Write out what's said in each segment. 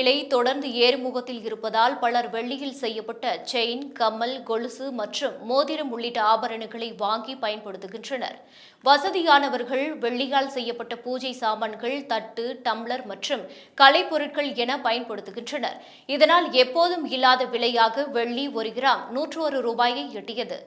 விலை தொடர்ந்து ஏறுமுகத்தில் இருப்பதால் பலர் வெள்ளியில் செய்யப்பட்ட செயின் கம்மல் கொலுசு மற்றும் மோதிரம் உள்ளிட்ட ஆபரணங்களை வாங்கி பயன்படுத்துகின்றனர். வசதியானவர்கள் வெள்ளியால் செய்யப்பட்ட பூஜை சாமான்கள் தட்டு டம்ளர் மற்றும் கலைப்பொருட்கள் என பயன்படுத்துகின்றனர். இதனால் எப்போதும் இல்லாத விலையாக வெள்ளி ஒரு கிராம் நூற்று ஒரு ரூபாயை எட்டியது.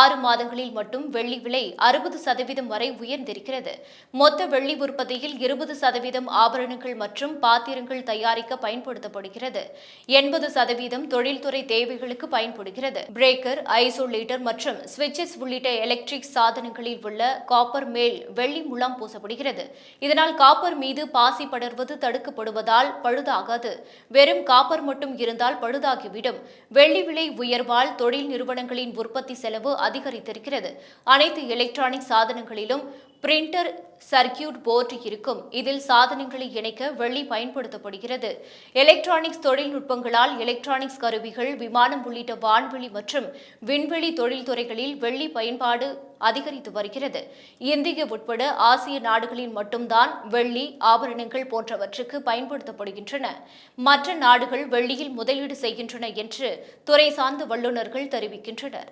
ஆறு மாதங்களில் மட்டும் வெள்ளி விலை அறுபது சதவீதம் வரை உயர்ந்திருக்கிறது. மொத்த வெள்ளி உற்பத்தியில் இருபது சதவீதம் ஆபரணங்கள் மற்றும் பாத்திரங்கள் தயாரிக்க பயன்படுத்தப்படுகிறது. எண்பது சதவீதம் தொழில்துறை தேவைகளுக்கு பயன்படுகிறது. பிரேக்கர் ஐசோலேட்டர் மற்றும் சுவிட்சஸ் உள்ளிட்ட எலக்ட்ரிக் சாதனங்களில் உள்ள காப்பர் மேல் வெள்ளி முலாம் பூசப்படுகிறது. இதனால் காப்பர் மீது பாசி படர்வது தடுக்கப்படுவதால் பழுதாகாது. வெறும் காப்பர் மட்டும் இருந்தால் பழுதாகிவிடும். வெள்ளி விலை உயர்வால் தொழில் நிறுவனங்களின் உற்பத்தி செலவு அதிகரித்திருக்கிறது. அனைத்து எலக்ட்ரானிக் சாதனங்களிலும் பிரிண்டர் சர்க்கியூட் போர்டு இருக்கும். இதில் சாதனங்களை இணைக்க வெள்ளி பயன்படுத்தப்படுகிறது. எலக்ட்ரானிக்ஸ் தொழில்நுட்பங்களால் எலக்ட்ரானிக்ஸ் கருவிகள் விமானம் உள்ளிட்ட வான்வெளி மற்றும் விண்வெளி தொழில்துறைகளில் வெள்ளி பயன்பாடு அதிகரித்து வருகிறது. இந்திய உட்பட ஆசிய நாடுகளில் மட்டும்தான் வெள்ளி ஆபரணங்கள் போன்றவற்றுக்கு பயன்படுத்தப்படுகின்றன. மற்ற நாடுகள் வெள்ளியில் முதலீடு செய்கின்றன என்று துறை சார்ந்த வல்லுநர்கள் தெரிவிக்கின்றனர்.